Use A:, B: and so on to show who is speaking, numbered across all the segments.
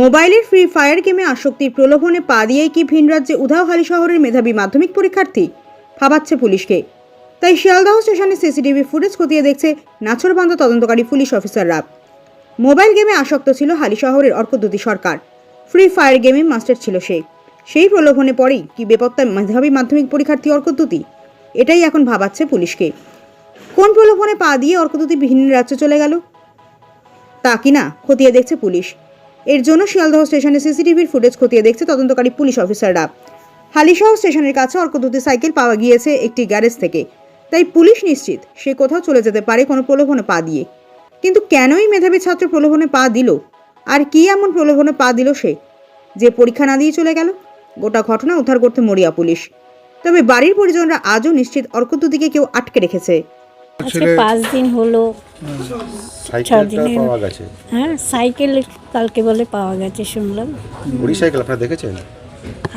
A: মোবাইলের free Fire গেমে আসক্তির প্রলোভনে পা দিয়েই কি ভিন রাজ্যে উধাওহালি শহরের মেধাবী মাধ্যমিক পরীক্ষার্থী? ভাবাচ্ছে পুলিশকে। তাই শিয়ালদহ স্টেশনে সিসিটিভি ফুটেজ খতিয়ে দেখছে নাছরবান্ধা তদন্তকারী পুলিশ অফিসাররা। মোবাইল গেমে আসক্ত ছিল হালি শহরের অর্কদ্যুতি সরকার। ফ্রি ফায়ার গেমে মাস্টার ছিল সে। সেই প্রলোভনে পরেই কি বেপত্তা মেধাবী মাধ্যমিক পরীক্ষার্থী অর্কদ্যুতি? এটাই এখন ভাবাচ্ছে পুলিশকে। কোন প্রলোভনে পা দিয়ে অর্কদ্যুতি ভিন রাজ্যে চলে গেল? তা কিনা খতিয়ে দেখছে পুলিশ। এর জন্য শিয়ালদহ স্টেশনে সিসিটিভির ফুটেজ খতিয়ে দেখছে তদন্তকারী পুলিশ অফিসাররা। হালিশহ স্টেশনের কাছে অর্কদূতি সাইকেল পাওয়া গিয়েছে একটি গ্যারেজ থেকে। তাই পুলিশ নিশ্চিত সে কোথাও চলে যেতে পারে কোনো প্রলোভনে পা দিয়ে। কিন্তু কেনই মেধাবী ছাত্র প্রলোভনে পা দিল? আর কি এমন প্রলোভনে পা দিল সে? যে পরীক্ষা না দিয়ে চলে গেল? গোটা ঘটনা উদ্ধার করতে মরিয়া পুলিশ। তবে বাড়ির পরিজনরা আজও নিশ্চিত অর্কদ্যুতিকে কেউ আটকে রেখেছে।
B: আজকে পাঁচ দিন হলো
C: সাইকেলটা পাওয়া গেছে।
B: হ্যাঁ সাইকেল কালকে বলে পাওয়া গেছে শুনলাম।
C: ওই সাইকেল আপনারা দেখেছেন?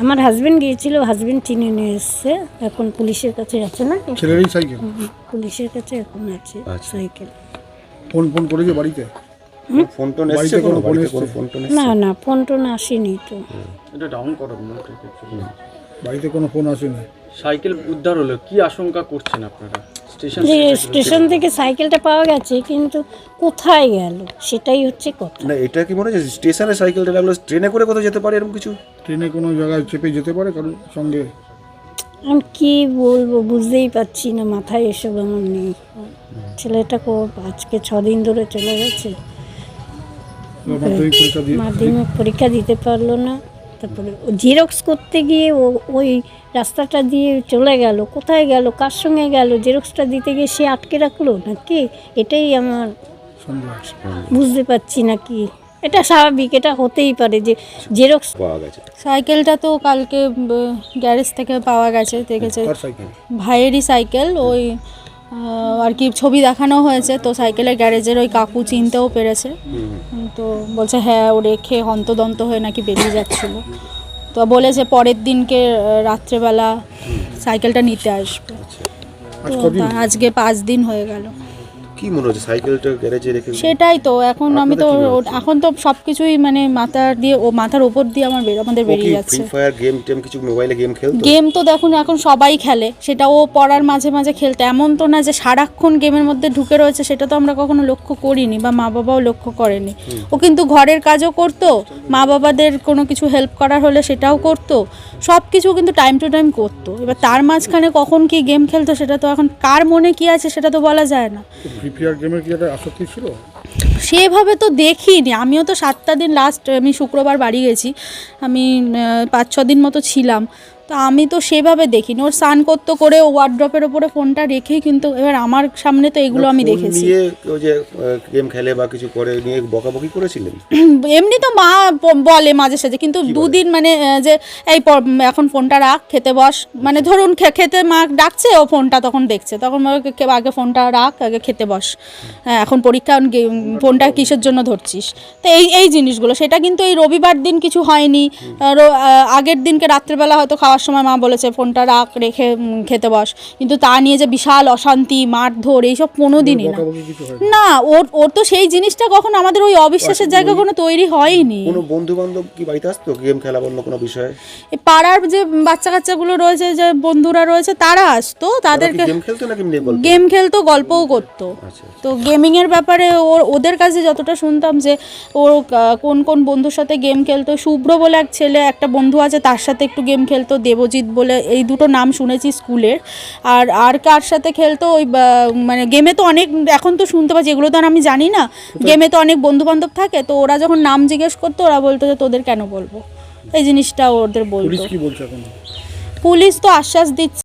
B: আমার হাজবেন্ড গিয়েছিল হাজবেন্ড চিনে নিয়ে এসছে। এখন পুলিশের কাছে আছে না?
D: ছেলেরই সাইকেল?
B: পুলিশের কাছে এখন আছে
C: আচ্ছা।
B: সাইকেল।
D: ফোন ফোন করেছে বাড়িতে?
C: ফোন টোন এসছে কোনো
D: কোনো?
C: বাড়িতে কোনো ফোন টোন
B: না না ফোন টোন আসেনি তো।
E: এটা ডাউন করো
D: বাড়িতে কোনো ফোন আসেনি?
E: সাইকেল উদ্ধার হলো কি আশঙ্কা করছেন আপনারা?
B: যে স্টেশন থেকে সাইকেলটা পাওয়া গেছে কিন্তু কোথায় গেল? সেটাই হচ্ছে কথা।
C: না এটা কি মনে হচ্ছে স্টেশনে সাইকেলটা লাগল? ট্রেনে করে কোথাও যেতে পারে এরকম কিছু?
D: ট্রেনে কোনো জায়গায় চেপে যেতে পারে কারোর সঙ্গে?
B: আমি কি বলব বুঝতেই পারছি না মাথায় এসব আমার নেই। ছেলেটা কো আজকে ছদিন ধরে চলে গেছে।
D: মাধ্যমিক পরীক্ষা
B: দিতে পারল না। তারপরে জেরক্স করতে গিয়ে ও ওই রাস্তাটা দিয়ে চলে গেল। কোথায় গেল? কার সঙ্গে গেল? জেরক্সটা দিতে গিয়ে সে আটকে রাখল নাকি? এটাই আমার বুঝতে পারছি না কি এটা স্বাভাবিক এটা হতেই পারে যে জেরক্স
C: পাওয়া গেছে।
F: সাইকেলটা তো কালকে গ্যারেজ থেকে পাওয়া গেছে দেখেছে। ভাইয়েরই সাইকেল ওই আর কি ছবি দেখানো হয়েছে তো সাইকেলের গ্যারেজের ওই কাকু চিনতেও পেরেছে। তো বলছে হ্যাঁ ও রেখে হন্তদন্ত হয়ে নাকি বেরিয়ে যাচ্ছিল। তো বলেছে পরের দিনকে রাত্রেবেলা সাইকেলটা নিতে আসবে। তো তা আজকে পাঁচ দিন হয়ে গেল।
C: কি মনে হচ্ছে? সাইকেলটা গ্যারেজে রেখে
F: সেটাই তো এখন আমি তো এখন তো সব কিছুই মানে মাথার দিয়ে ও মাথার উপর দিয়ে আমার আমাদের বেরিয়ে
C: ফ্রি
F: যাচ্ছে।
C: ফায়ার গেম টেম কিছু মোবাইলে গেম খেলতো?
F: গেম তো দেখুন এখন সবাই খেলে। সেটা ও পড়ার মাঝে মাঝে খেলতে। এমন তো না যে সারাক্ষণ গেমের মধ্যে ঢুকে রয়েছে সেটা তো আমরা কখনো লক্ষ্য করিনি বা মা বাবাও লক্ষ্য করেনি। ও কিন্তু ঘরের কাজও করতো। মা বাবাদের কোনো কিছু হেল্প করার হলে সেটাও করতো। সব কিছু কিন্তু টাইম টু টাইম করতো। এবার তার মাঝখানে কখন কি গেম খেলতো সেটা তো এখন কার মনে কি আছে সেটা তো বলা যায় না।
D: গেমের কি একটা আসক্তি ছিল?
F: সেভাবে তো দেখিনি। আমিও তো সাতটা দিন লাস্ট আমি শুক্রবার বাড়ি গেছি। আমি পাঁচ ছ দিন মতো ছিলাম। তো আমি তো সেভাবে দেখিনি। ওর স্নান করতো করে ওয়ার্ড্রপের ওপরে ফোনটা রেখেই কিন্তু এবার আমার সামনে তো এগুলো আমি দেখেছি।
C: নিয়ে ওই যে গেম খেলে বা কিছু করে নিয়ে বকাবকি করেছিলেন?
F: এমনি তো মা ব- বলে মাঝে সাঝে কিন্তু দুদিন মানে আহ, যে এই এখন ফোনটা রাখ খেতে বস। মানে ধরুন খে- খেতে মা ডাকছে ও ফোনটা তখন দেখছে। তখন বলে, "কে- কে- আগে ফোনটা রাখ আগে খেতে বস। হ্যাঁ এখন পরীক্ষা এখন গে- ফোনটা কিসের জন্য ধরছিস? তো এই এই জিনিসগুলো সেটা কিন্তু এই রবিবার দিন কিছু হয়নি। আগের দিনকে রাত্রেবেলা হয়তো খাওয়ার সময় মা বলেছে ফোনটা রাখ রেখে খেতে বস। কিন্তু তা নিয়ে যে বিশাল অশান্তি মারধর এইসব কোনো দিনই না। না ওর ওর তো সেই জিনিসটা কখন আমাদের ওই অবিশ্বাসের জায়গা কোনো তৈরি হয়নি।
C: কোনো বন্ধু বান্ধব কি বাড়িতে আসতো গেম খেলা বা অন্য কোনো বিষয়ে?
F: এই পাড়ার যে বাচ্চা কাচ্চাগুলো রয়েছে যে বন্ধুরা রয়েছে তারা আসতো তাদেরকে
C: গেম খেলতো নাকি
F: গেম খেলতো গল্পও করতো।
C: আচ্ছা
F: তো গেমিংয়ের ব্যাপারে ওর ওদের কাছে যতটা শুনতাম যে ওর কোন কোন বন্ধুর সাথে গেম খেলতো শুভ্র বলে এক ছেলে একটা বন্ধু আছে তার সাথে একটু গেম খেলতো দেবজিৎ বলে এই দুটো নাম শুনেছি স্কুলের। আর আর কার সাথে খেলতো ওই মানে গেমে তো অনেক এখন তো শুনতে পাচ্ছি এগুলো তো আর আমি জানি না। গেমে তো অনেক বন্ধু বান্ধব থাকে তো ওরা যখন নাম জিজ্ঞেস করতো ওরা বলতো যে তোদের কেন বলব? এই জিনিসটা ওদের বলতো। পুলিশ তো আশ্বাস দিচ্ছে।